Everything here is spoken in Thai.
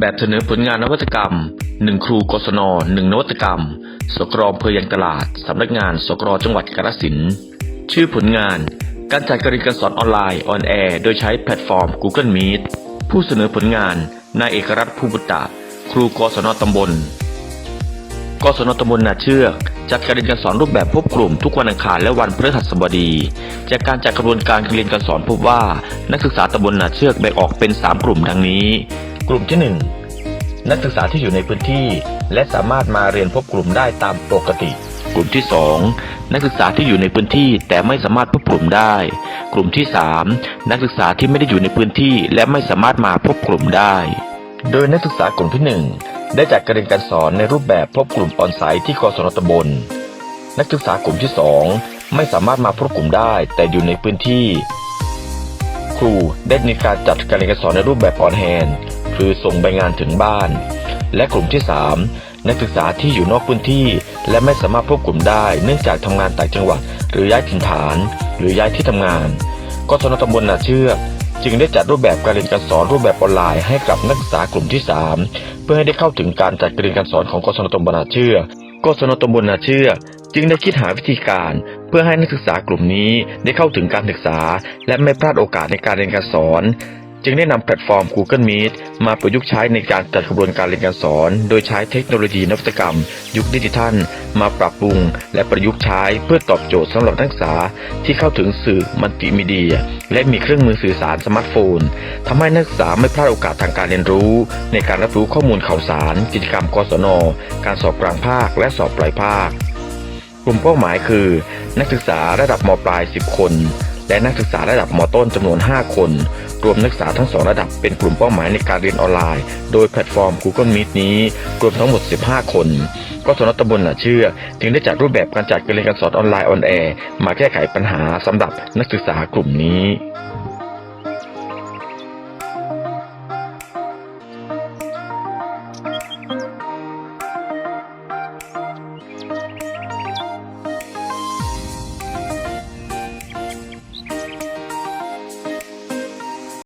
แบบเสนอผลงานนวัตกรรม 1 ครูกศน1นวัตกรรม สกรอำเภอยังตลาด สำนักงาน สกรจังหวัดกาฬสินธุ์ชื่อผลงาน การจัดการเรียนการสอนออนไลน์ออนแอร์โดยใช้แพลตฟอร์ม Google Meet ผู้เสนอผลงาน นายเอกรัตน์ภูบุตตะครูกศนตำบล กศนตำบลนาเชือกจัดการเรียนการสอนรูปแบบพบกลุ่มทุกวันอังคารและวันพฤหัสบดี จากการจัดกระบวนการการเรียนการสอนพบว่า นักศึกษาตำบลนาเชือกแบ่งออกเป็น 3 กลุ่มดังนี้ กลุ่มที่ 1 นักศึกษาที่อยู่ในพื้นที่ และสามารถมาเรียนพบกลุ่มได้ตามปกติ กลุ่มที่ 2 นักศึกษาที่อยู่ในพื้นที่แต่ไม่สามารถพบกลุ่มได้ กลุ่มที่ 3 นักศึกษาที่ไม่ได้อยู่ในพื้นที่และไม่สามารถมาพบกลุ่มได้ โดยนักศึกษากลุ่มที่ 1 ได้จัดการเรียนการสอนในรูปแบบพบกลุ่มออนไซต์ที่กศนตำบล นักศึกษากลุ่มที่ 2 ไม่สามารถมาพบกลุ่มได้ แต่อยู่ในพื้นที่ ครูได้มีการจัดการเรียนการสอนในรูปแบบออนแฮนด์ คือส่งใบงานถึงบ้าน และกลุ่มที่ 3 นักศึกษาที่อยู่นอกพื้นที่ และไม่สามารถพบกลุ่มได้ เนื่องจากทำงานต่างจังหวัด หรือย้ายถิ่นฐาน หรือย้ายที่ทำงานกศนตำบลนาเชือกจึงได้จัดรูปแบบการเรียนการสอนรูปแบบออนไลน์ให้กับนักศึกษากลุ่มที่ 3 เพื่อให้ได้เข้าถึงการจัดการเรียนการสอนของกศนตำบลนาเชือกกศนตำบลนาเชือกจึงได้คิดหาวิธีการ เพื่อให้นักศึกษากลุ่มนี้ได้เข้าถึงการศึกษา และไม่พลาดโอกาสในการเรียนการสอน จึงได้นำแพลตฟอร์ม Google Meet มาประยุกต์ใช้ในการจัดกระบวนการเรียนการสอน โดยใช้เทคโนโลยีนวัตกรรม ยุคดิจิทัล มาปรับปรุง และประยุกต์ใช้เพื่อตอบโจทย์สำหรับนักศึกษา ที่เข้าถึงสื่อมัลติมีเดีย และมีเครื่องมือสื่อสารสมาร์ทโฟนทำให้นักศึกษาไม่พลาดโอกาสทางการเรียนรู้ ในการรับรู้ข้อมูลข่าวสาร กิจกรรมกศน การสอบกลางภาค และสอบปลายภาค กลุ่มเป้าหมายคือ นักศึกษาระดับมปลาย 10 คน และนักศึกษาระดับมต้นจำนวน 5 คน รวมนักศึกษาทั้งสองระดับเป็นกลุ่มเป้าหมายในการเรียนออนไลน์ โดยแพลตฟอร์ม Google Meet นี้รวมทั้งหมด 15 คนก็สนตำบลหนาเชื่อ จึงได้จัดรูปแบบการจัดการเรียนการสอนออนไลน์ออนแอร์มาแก้ไขปัญหาสำหรับนักศึกษากลุ่มนี้